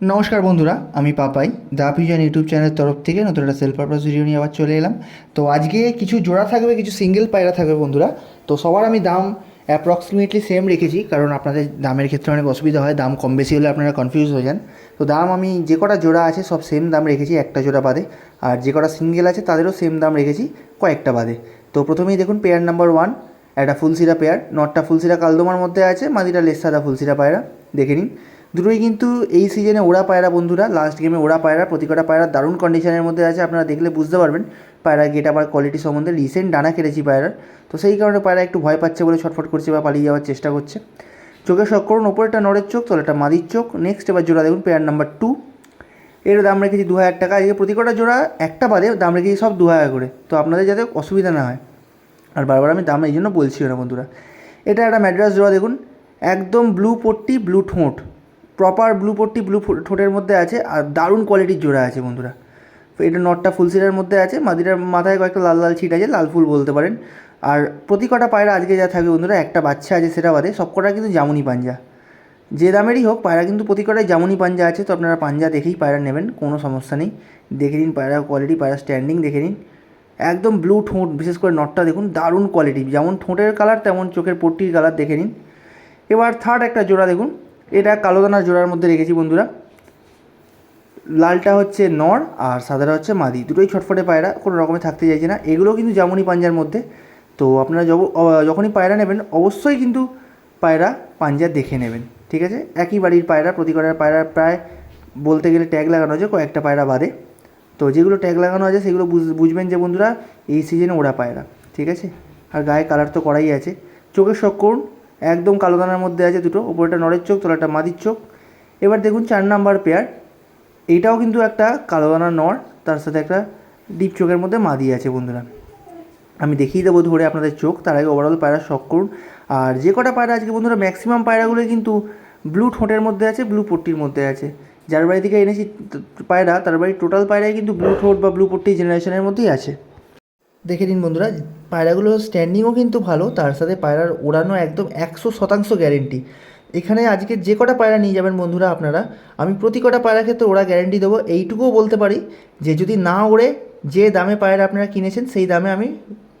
নমস্কার বন্ধুরা, আমি পাপাই, দা পিজন ইউটিউব চ্যানেলের তরফ থেকে নতুন একটা সেলফ পারপাস ভিডিও নিয়ে আবার চলে এলাম। তো আজকে কিছু জোড়া থাকবে, কিছু সিঙ্গেল পায়রা থাকবে বন্ধুরা। তো সবার আমি দাম অ্যাপ্রক্সিমেটলি সেম রেখেছি, কারণ আপনাদের দামের ক্ষেত্রে অনেক অসুবিধা হয়, দাম কম বেশি হলে আপনারা কনফিউজ হয়ে যান। তো দাম আমি যে কটা জোড়া আছে সব সেম দাম রেখেছি, একটা জোড়া বাদে। আর যে কটা সিঙ্গেল আছে তাদেরও সেম দাম রেখেছি কয়েকটা বাদে। তো প্রথমেই দেখুন পেয়ার নাম্বার ওয়ান একটা ফুলসিরা পেয়ার নটটা ফুলসিরা কালদোমার মধ্যে আছে মাদিটা লেসাদা ফুলসিরা পায়রা, দেখে নিন। দুটোই কিন্তু এই সিজনে ওরা পায়রা বন্ধুরা লাস্ট গেমে ওরা পায়রা প্রতি কটা পায়রা দারুণ কন্ডিশনের মধ্যে আছে, আপনারা দেখলে বুঝতে পারবেন। পায়রা গেট আবার কোয়ালিটি সম্বন্ধে রিসেন্ট ডানা কেটেছি পায়রার। তো সেই কারণে পায়রা একটু ভয় পাচ্ছে বলে ছটফট করছে বা পালিয়ে যাওয়ার চেষ্টা করছে। চোখের শখ করুন ওপরেটা নড়ের চোখ তলাটা মাদির চোখ। নেক্সট এবার জোড়া দেখুন পেয়ার নাম্বার টু এর দাম রেখেছি দু হাজার টাকা আজকে প্রতি কটা জোড়া একটা বাদে দাম রেখেছি সব দু হাজার করে। তো আপনাদের যাতে অসুবিধা না হয়। আর বারবার আমি দাম এই জন্য বলছিও না বন্ধুরা। এটা একটা ম্যাড্রাস জোড়া দেখুন, একদম ব্লু পট্টি ব্লু ঠোঁট। প্রপার ব্লু পট্টি ব্লু ঠোঁটের মধ্যে আছে আর দারুণ কোয়ালিটির জোড়া আছে বন্ধুরা। তো এটা নটটা ফুলসিরার মধ্যে আছে মাদিটার মাথায় কয়েকটা লাল লাল ছিট আছে, লাল ফুল বলতে পারেন। আর প্রতি কটা পায়রা আজকে যা থাকবে বন্ধুরা, একটা বাচ্চা আছে সেটা বাদে, সব কটা কিন্তু জামুনি পাঞ্জা। যে দামেরই হোক, পায়রা কিন্তু প্রতি কটায় জামুনি পাঞ্জা আছে, তো আপনারা পাঞ্জা দেখেই পায়রা নেবেন, কোনো সমস্যা নেই। দেখে নিন পায়রা কোয়ালিটি পায়রা স্ট্যান্ডিং দেখে নিন। একদম ব্লু ঠোঁট, বিশেষ করে নটটা দেখুন, দারুণ কোয়ালিটি যেমন ঠোঁটের কালার তেমন চোখের পট্টির কালার দেখে নিন। এবার থার্ড একটা জোড়া দেখুন এটা কালো দানার জোড়ার মধ্যে রেখেছি বন্ধুরা। লালটা হচ্ছে নর আর সাদাটা হচ্ছে মাদি। দুটোই ছটফটে পায়রা, কোনো রকমে থাকতে চাইছে না। এগুলো কিন্তু জামুনি পাঞ্জার মধ্যে। তো আপনারা যখনই পায়রা নেবেন, অবশ্যই কিন্তু পায়রা পাঞ্জা দেখে নেবেন, ঠিক আছে? একই বাড়ির পায়রা, প্রতি কটার পায়রা প্রায় বলতে গেলে ট্যাগ লাগানো আছে, কয়েকটা পায়রা বাদে। তো যেগুলো ট্যাগ লাগানো আছে, সেগুলো বুঝ- বুঝবেন যে বন্ধুরা, এই সিজনে ওরা পায়রা, ঠিক আছে? আর গায়ে কালার তো করাই আছে। চোখের শখ করুন একদম কালো দানার মধ্যে আছে দুটো ওপরটা নরের চোখ, তলাটা মাদির চোখ। এবার দেখুন চার নাম্বার পেয়ার এইটাও কিন্তু একটা কালো দানার নর, তার সাথে একটা ডিপ চোখের মধ্যে মাদি আছে বন্ধুরা। আমি দেখিয়ে দেবো ধরে আপনাদের চোখ, তার আগে ওভারঅল পায়রা শখ করুন। আর যে কটা পায়রা আজকে বন্ধুরা ম্যাক্সিমাম পায়রাগুলো কিন্তু ব্লু ঠোঁটের মধ্যে আছে ব্লু পট্টির মধ্যে আছে। যার বাড়ি থেকে এনেছি, পায়রা, তার বাড়ি টোটাল পায়রাই কিন্তু ব্লু ঠোঁট বা ব্লু পট্টি জেনারেশনের মধ্যেই আছে। দেখে নিন বন্ধুরা, পায়রাগুলোর স্ট্যান্ডিংও কিন্তু ভালো, তার সাথে পায়রার ওড়ানো একদম একশো শতাংশ গ্যারেন্টি এখানে আজকে যে কটা পায়রা নিয়ে যাবেন বন্ধুরা আপনারা, আমি প্রতি কটা পায়রার ক্ষেত্রে ওরা গ্যারেন্টি দেবো, এইটুকুও বলতে পারি যে যদি না ওড়ে, যে দামে পায়রা আপনারা কিনেছেন, সেই দামে আমি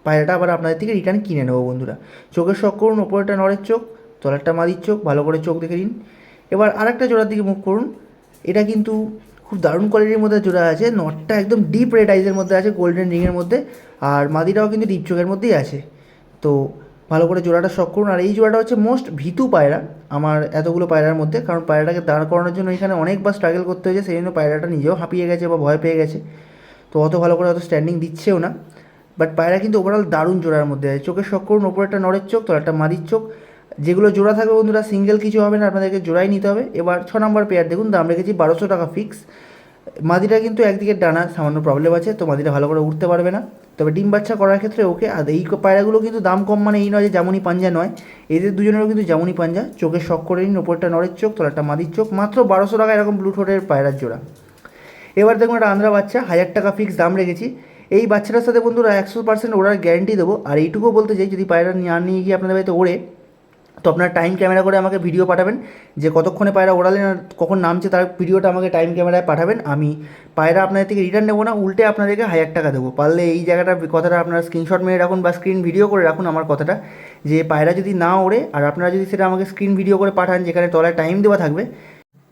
পায়রাটা আবার আপনাদের থেকে রিটার্ন কিনে নেব বন্ধুরা। চোখের শখ করুন ওপরেটা নড়ের চোখ, তলারটা মাদির চোখ, ভালো করে চোখ দেখে নিন। এবার আরেকটা জোড়ার দিকে মুখ করুন, এটা কিন্তু খুব দারুণ কোয়ালিটির মধ্যে জোড়া আছে। নটটা একদম ডিপ রেড আইজের মধ্যে আছে গোল্ডেন রিংয়ের মধ্যে। আর মাদিটাও কিন্তু ডিপ চোখের মধ্যেই আছে। তো ভালো করে জোড়াটা শখ করুন। আর এই জোড়াটা হচ্ছে মোস্ট ভীতু পায়রা, আমার এতগুলো পায়রার মধ্যে। কারণ পায়রাটাকে দাঁড় করানোর জন্য এখানে অনেকবার স্ট্রাগল করতে হয়েছে, সেই জন্য পায়রাটা নিজেও হাঁপিয়ে গেছে বা ভয় পেয়ে গেছে। তো অত ভালো করে অত স্ট্যান্ডিং দিচ্ছেও না। বাট পায়রা কিন্তু ওভারঅল দারুণ জোড়ার মধ্যে আছে। চোখের শখ করুন, ওপরে একটা নড়ের চোখ তো একটা মাদির চোখ। যেগুলো জোড়া থাকবে বন্ধুরা সিঙ্গেল কিছু হবে না, আপনাদেরকে জোড়াই নিতে হবে। এবার ছ নম্বর পেয়ার দেখুন, দাম রেখেছি বারোশো টাকা ফিক্স মাদিটা কিন্তু একদিকে ডানা, সামান্য প্রবলেম আছে, তো মাদিটা ভালো করে উঠতে পারবে না। তবে ডিম বাচ্চা করার ক্ষেত্রে ওকে আর এই পায়রাগুলো কিন্তু দাম কম মানে এই নয় যে জামুনি পাঞ্জা নয়। এদের দুজনেরও কিন্তু জামুনি পাঞ্জা, চোখে শখ করে নিন, ওপরটা নড়ের চোখ, তোলাটা মাদির চোখ, মাত্র বারোশো টাকা এরকম ব্লু ঠোঁটের পায়রার জোড়া। এবার দেখুন একটা আন্ধ্রা বাচ্চা, হাজার টাকা ফিক্স দাম রেখেছি। এই বাচ্চাটার সাথে বন্ধুরা একশো পার্সেন্ট ওড়ার গ্যারেন্টি দেবো, আর এইটুকুও বলতে চাই, যদি পায়রা আর নিয়ে গিয়ে আপনাদের বাড়িতে ওড়ে তো আপনার টাইম ক্যামেরা করে আমাকে ভিডিও পাঠাবেন, যে কতক্ষণে পায়রা ওড়ালেন আর কখন নামছে তার ভিডিওটা আমাকে টাইম ক্যামেরায় পাঠাবেন। আমি পায়রা আপনাদের থেকে রিটার্ন নেব না, উল্টে আপনাদেরকে হাজার টাকা দেবো। পারলে এই জায়গাটার কথাটা আপনারা স্ক্রিনশট মেরে রাখুন বা স্ক্রিন ভিডিও করে রাখুন আমার কথাটা, যে পায়রা যদি না ওড়ে আর আপনারা যদি সেটা আমাকে স্ক্রিন ভিডিও করে পাঠান যেখানে তলায় টাইম দেওয়া থাকবে,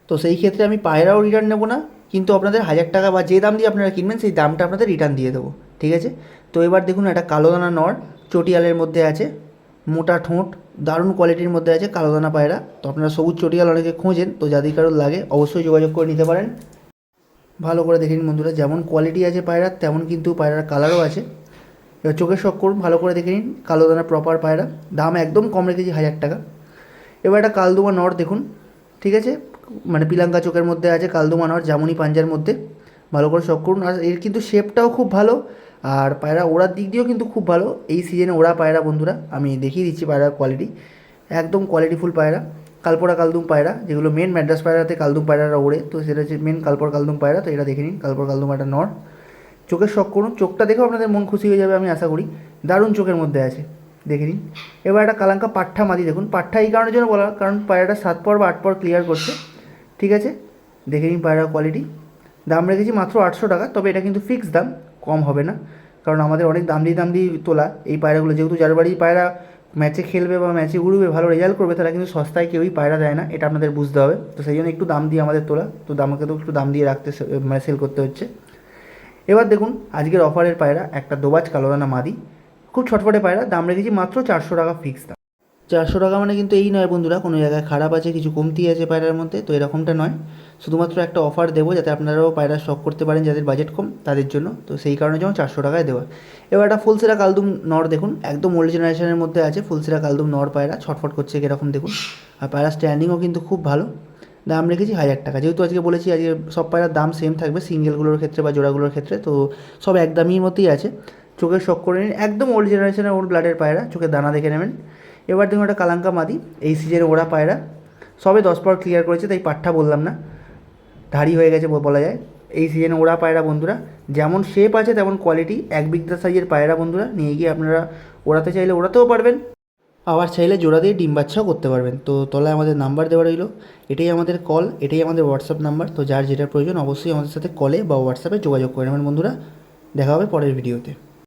তো সেই ক্ষেত্রে আমি পায়রাও রিটার্ন নেব না, কিন্তু আপনাদের হাজার টাকা বা যে দাম দিয়ে আপনারা কিনবেন সেই দামটা আপনাদের রিটার্ন দিয়ে দেবো। ঠিক আছে? তো এবার দেখুন একটা কালো দানা নর, চটিয়ালের মধ্যে আছে। মোটা ঠোঁট, দারুণ কোয়ালিটির মধ্যে আছে কালো দানা পায়রা। তো আপনারা সবুজ চটিয়াল অনেকে খোঁজেন, তো যাদের কারোর লাগে অবশ্যই যোগাযোগ করে নিতে পারেন। ভালো করে দেখে নিন বন্ধুরা, যেমন কোয়ালিটি আছে পায়রার, তেমন কিন্তু পায়রার কালারও আছে। এবার চোখের শখ করুন, ভালো করে দেখে নিন কালো দানা প্রপার পায়রা। দাম একদম কম রেখেছি, হাজার টাকা। এবার একটা কালদুমা নর দেখুন, ঠিক আছে? মানে পিলাঙ্কা চোখের মধ্যে আছে কালদুমা নর, জামুনি পাঞ্জার মধ্যে। ভালো করে শখ করুন। আর এর কিন্তু শেপটাও খুব ভালো। আর পায়রা ওড়ার দিক দিয়েও কিন্তু খুব ভালো। এই সিজনে ওড়া পায়রা বন্ধুরা, আমি দেখিয়ে দিচ্ছি পায়রার কোয়ালিটি একদম কোয়ালিটিফুল পায়রা। কালপোড়া কালদুম পায়রা, যেগুলো মেন ম্যাড্রাস পায়রাতে কালদুম পায়রারা ওড়ে। তো সেটা হচ্ছে মেন কালপর কালদুম পায়রা, তো এটা দেখে নিন। কালপর কালদুম একটা নর। চোখের শখ করুন। চোখটা দেখেও আপনাদের মন খুশি হয়ে যাবে, আমি আশা করি। দারুণ চোখের মধ্যে আছে। দেখে নিন। এবার একটা কালাঙ্কা পাঠা মাদি দেখুন। পাঠা এই কারণের জন্য বলা, কারণ পায়রাটা সাত পর বা আট পর ক্লিয়ার করছে। ঠিক আছে? দেখে নিন পায়রার কোয়ালিটি দাম রেখেছি মাত্র আটশো টাকা, তবে এটা কিন্তু ফিক্সড দাম, কম হবে না। কারণ আমাদের অনেক দাম দিয়ে দাম দিয়ে তোলা, এই পায়রাগুলো যেহেতু যার বাড়ি পায়রা ম্যাচে খেলবে বা ম্যাচে উড়বে, ভালো রেজাল্ট করবে, তারা কিন্তু সস্তায় কেউই পায়রা দেয় না, এটা আপনাদের বুঝতে হবে। তো সেই জন্য একটু দাম দিয়ে আমাদের তোলা, তো দামকে তো একটু দাম দিয়ে রাখতে মানে সেল করতে হচ্ছে। এবার দেখুন, আজকের অফারের পায়রা, একটা দোবাজ কালোদানা মাদি, খুব ছটফটে পায়রা, দাম রেখেছি মাত্র চারশো টাকা ফিক্স দাম। চারশো টাকা মানে কিন্তু এই নয় বন্ধুরা, কোনো জায়গায় খারাপ আছে, কিছু কমতি আছে পায়রার মধ্যে, তো এরকমটা নয়। শুধুমাত্র একটা অফার দেবো যাতে আপনারাও পায়রা শখ করতে পারেন যাদের বাজেট কম, তাদের জন্য। তো সেই কারণে যেমন চারশো টাকায় দেওয়া। এবার একটা ফুলসেরা কালদুম নর দেখুন, একদম ওল্ড জেনারেশনের মধ্যে আছে ফুলসেরা কালদুম নর পায়রা, ছটফট করছে কীরকম দেখুন। আর পায়রা স্ট্যান্ডিংও কিন্তু খুব ভালো। দাম রেখেছি হাজার টাকা। যেহেতু আজকে বলেছি, আজকে সব পায়রার দাম সেম থাকবে সিঙ্গেলগুলোর ক্ষেত্রে বা জোড়াগুলোর ক্ষেত্রে, তো সব এক দামির মধ্যেই আছে। চোখের শখ করে নিন। একদম ওল্ড জেনারেশনের ওল্ড ব্লাডের পায়রা, চোখে দানা দেখে নেবেন। এবার দেখুন একটা কালাঙ্কা মাদি, এই সিজনে ওরা পায়রা। সবে দশ পর ক্লিয়ার করেছে, তাই পাঠটা বললাম না। ধারি হয়ে গেছে বলা যায়। এই সিজনে ওরা পায়রা বন্ধুরা, যেমন শেপ আছে তেমন কোয়ালিটি এক বিঘা সাইজের পায়রা বন্ধুরা, নিয়ে গিয়ে আপনারা ওড়াতে চাইলে ওড়াতেও পারবেন। আবার চাইলে জোড়া দিয়ে ডিম বাচ্চাও করতে পারবেন। তো তলায় আমাদের নাম্বার দেওয়া রইল, এটাই আমাদের কল এটাই আমাদের হোয়াটসঅ্যাপ নাম্বার তো যার যেটা প্রয়োজন অবশ্যই আমাদের সাথে কলে বা হোয়াটসঅ্যাপে যোগাযোগ করে নেবেন বন্ধুরা। দেখা হবে পরের ভিডিওতে